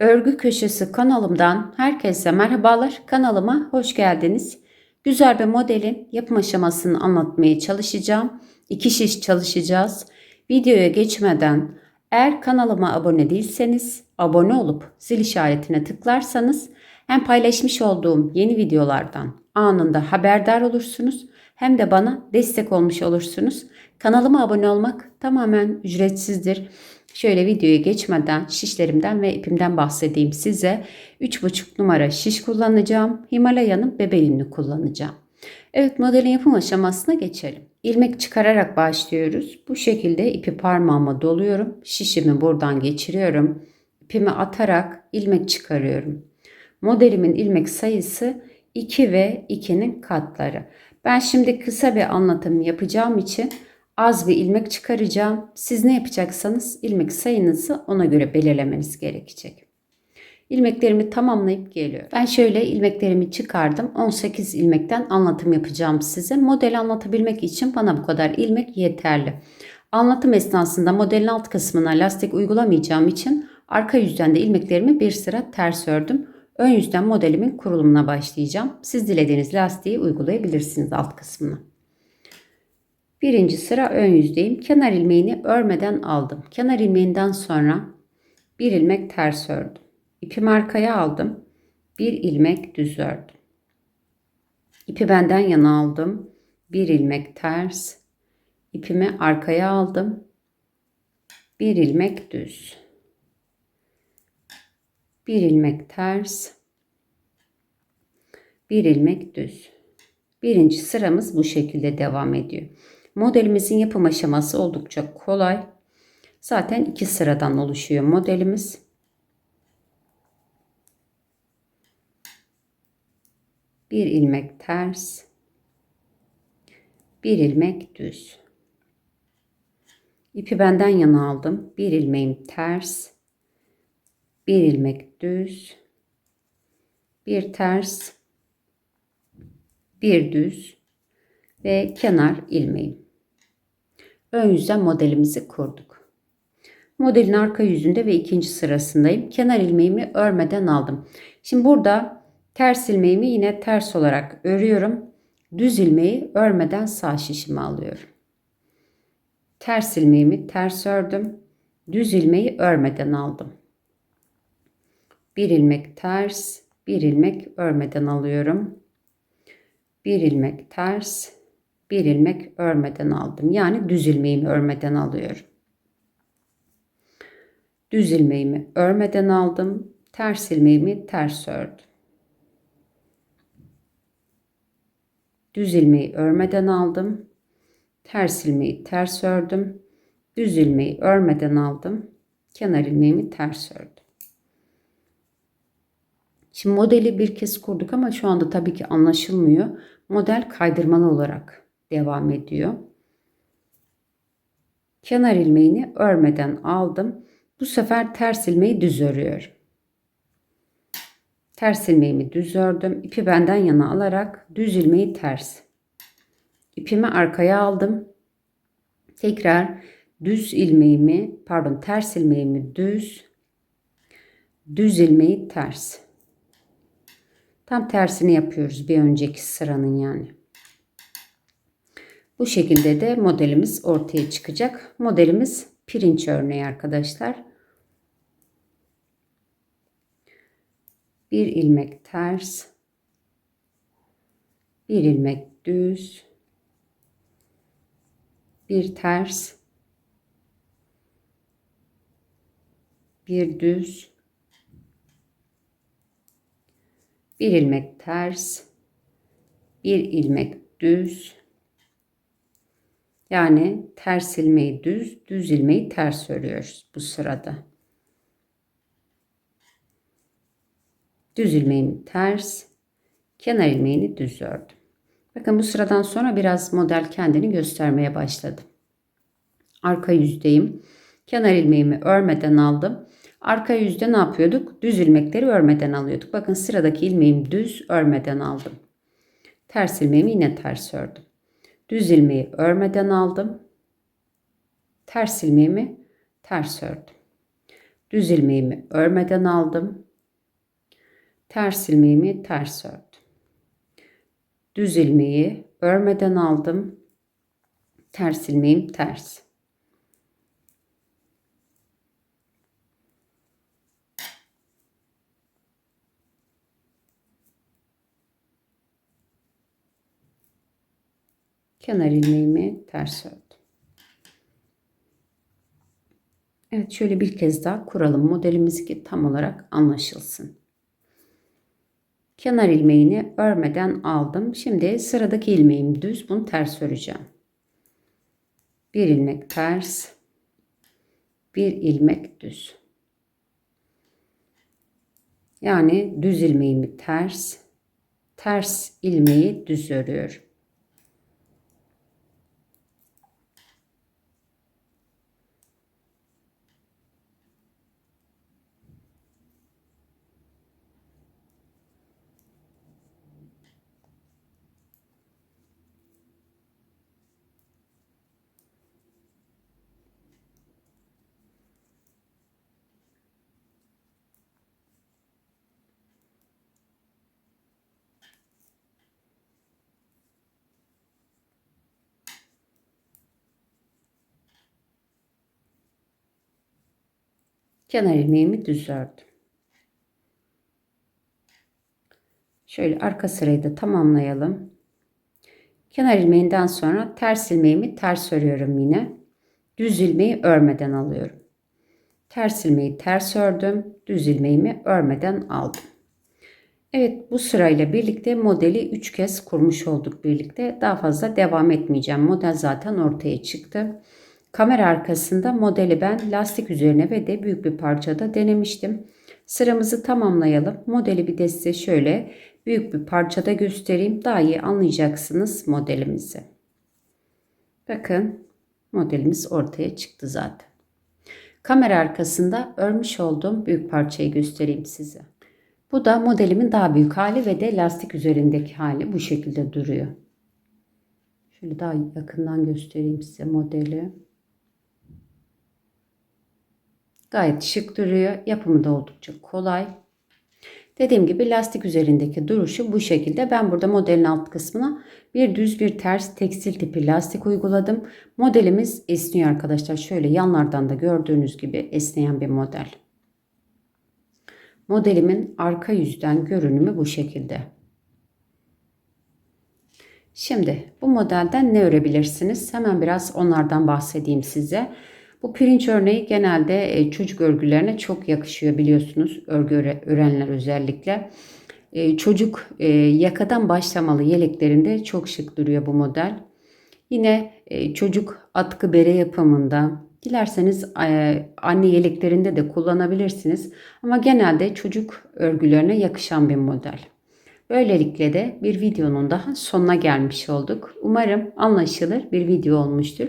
Örgü Köşesi kanalımdan herkese merhabalar. Kanalıma hoş geldiniz. Güzel bir modelin yapım aşamasını anlatmaya çalışacağım. İki şiş çalışacağız. Videoya geçmeden eğer kanalıma abone değilseniz abone olup zil işaretine tıklarsanız hem paylaşmış olduğum yeni videolardan anında haberdar olursunuz hem de bana destek olmuş olursunuz. Kanalıma abone olmak tamamen ücretsizdir. Şöyle videoya geçmeden şişlerimden ve ipimden bahsedeyim size. 3,5 numara şiş kullanacağım. Himalaya'nın bebe kullanacağım. Evet modelin yapım aşamasına geçelim. İlmek çıkararak başlıyoruz. Bu şekilde ipi parmağıma doluyorum. Şişimi buradan geçiriyorum. İpimi atarak ilmek çıkarıyorum. Modelimin ilmek sayısı 2 ve 2'nin katları. Ben şimdi kısa bir anlatım yapacağım için az bir ilmek çıkaracağım. Siz ne yapacaksanız ilmek sayınızı ona göre belirlemeniz gerekecek. İlmeklerimi tamamlayıp geliyor. Ben şöyle ilmeklerimi çıkardım. 18 ilmekten anlatım yapacağım size. Model anlatabilmek için bana bu kadar ilmek yeterli. Anlatım esnasında modelin alt kısmına lastik uygulamayacağım için arka yüzden de ilmeklerimi bir sıra ters ördüm. Ön yüzden modelimin kurulumuna başlayacağım. Siz dilediğiniz lastiği uygulayabilirsiniz alt kısmına. Birinci sıra ön yüzdeyim. Kenar ilmeğini örmeden aldım. Kenar ilmeğinden sonra bir ilmek ters ördüm. İpimi arkaya aldım. Bir ilmek düz ördüm. İpi benden yana aldım. Bir ilmek ters. İpimi arkaya aldım. Bir ilmek düz. Bir ilmek ters. Bir ilmek düz. Birinci sıramız bu şekilde devam ediyor. Modelimizin yapım aşaması oldukça kolay. Zaten iki sıradan oluşuyor modelimiz. Bir ilmek ters. Bir ilmek düz. İpi benden yana aldım. Bir ilmeğim ters. Bir ilmek düz. Bir ters. Bir düz ve kenar ilmeğim. Ön yüzden modelimizi kurduk. Modelin arka yüzünde ve ikinci sırasındayım. Kenar ilmeğimi örmeden aldım. Şimdi burada ters ilmeğimi yine ters olarak örüyorum. Düz ilmeği örmeden sağ şişimi alıyorum. Ters ilmeğimi ters ördüm. Düz ilmeği örmeden aldım. Bir ilmek ters, bir ilmek örmeden alıyorum. Bir ilmek ters, bir ilmek örmeden aldım. Yani düz ilmeğimi örmeden alıyorum. Düz ilmeğimi örmeden aldım. Ters ilmeğimi ters ördüm. Düz ilmeği örmeden aldım. Ters ilmeği ters ördüm. Düz ilmeği örmeden aldım. Kenar ilmeğimi ters ördüm. Şimdi modeli bir kez kurduk ama şu anda tabii ki anlaşılmıyor. Model kaydırmalı olarak devam ediyor. Kenar ilmeğini örmeden aldım. Bu sefer ters ilmeği düz örüyorum. Ters ilmeğimi düz ördüm. İpi benden yana alarak düz ilmeği ters. İpimi arkaya aldım. Tekrar düz ilmeğimi, pardon ters ilmeğimi düz, düz ilmeği ters. Tam tersini yapıyoruz bir önceki sıranın yani. Bu şekilde de modelimiz ortaya çıkacak. Modelimiz pirinç örneği arkadaşlar. Bir ilmek ters. Bir ilmek düz. Bir ters. Bir düz. Bir ilmek ters. Bir ilmek düz yani ters ilmeği düz, düz ilmeği ters örüyoruz bu sırada. Düz ilmeğimi ters, kenar ilmeğini düz ördüm. Bakın bu sıradan sonra biraz model kendini göstermeye başladı. Arka yüzdeyim. Kenar ilmeğimi örmeden aldım. Arka yüzde ne yapıyorduk? Düz ilmekleri örmeden alıyorduk. Bakın sıradaki ilmeğim düz örmeden aldım. Ters ilmeğimi yine ters ördüm. Düz ilmeği örmeden aldım. Ters ilmeğimi ters ördüm. Düz ilmeğimi örmeden aldım. Ters ilmeğimi ters ördüm. Düz ilmeği örmeden aldım. Ters ilmeğim ters. Kenar ilmeğimi ters ördüm. Evet şöyle bir kez daha kuralım modelimiz ki tam olarak anlaşılsın. Kenar ilmeğini örmeden aldım. Şimdi sıradaki ilmeğim düz. Bunu ters öreceğim. Bir ilmek ters. Bir ilmek düz. Yani düz ilmeğimi ters. Ters ilmeği düz örüyorum. Kenar ilmeğimi düz ördüm. Şöyle arka sırayı da tamamlayalım. Kenar ilmeğinden sonra ters ilmeğimi ters örüyorum yine. Düz ilmeği örmeden alıyorum. Ters ilmeği ters ördüm. Düz ilmeğimi örmeden aldım. Evet bu sırayla birlikte modeli 3 kez kurmuş olduk birlikte. Daha fazla devam etmeyeceğim. Model zaten ortaya çıktı. Kamera arkasında modeli ben lastik üzerine ve de büyük bir parçada denemiştim. Sıramızı tamamlayalım. Modeli bir de size şöyle büyük bir parçada göstereyim. Daha iyi anlayacaksınız modelimizi. Bakın modelimiz ortaya çıktı zaten. Kamera arkasında örmüş olduğum büyük parçayı göstereyim size. Bu da modelimin daha büyük hali ve de lastik üzerindeki hali bu şekilde duruyor. Şöyle daha yakından göstereyim size modeli. Gayet şık duruyor. Yapımı da oldukça kolay. Dediğim gibi lastik üzerindeki duruşu bu şekilde. Ben burada modelin alt kısmına bir düz bir ters tekstil tipi lastik uyguladım. Modelimiz esniyor arkadaşlar. Şöyle yanlardan da gördüğünüz gibi esneyen bir model. Modelimin arka yüzden görünümü bu şekilde. Şimdi bu modelden ne örebilirsiniz? Hemen biraz onlardan bahsedeyim size. Bu pirinç örneği genelde e, çocuk örgülerine çok yakışıyor biliyorsunuz. Örgü örenler özellikle. E, çocuk e, yakadan başlamalı yeleklerinde çok şık duruyor bu model. Yine çocuk atkı bere yapımında dilerseniz anne yeleklerinde de kullanabilirsiniz. Ama genelde çocuk örgülerine yakışan bir model. Böylelikle de bir videonun daha sonuna gelmiş olduk. Umarım anlaşılır bir video olmuştur.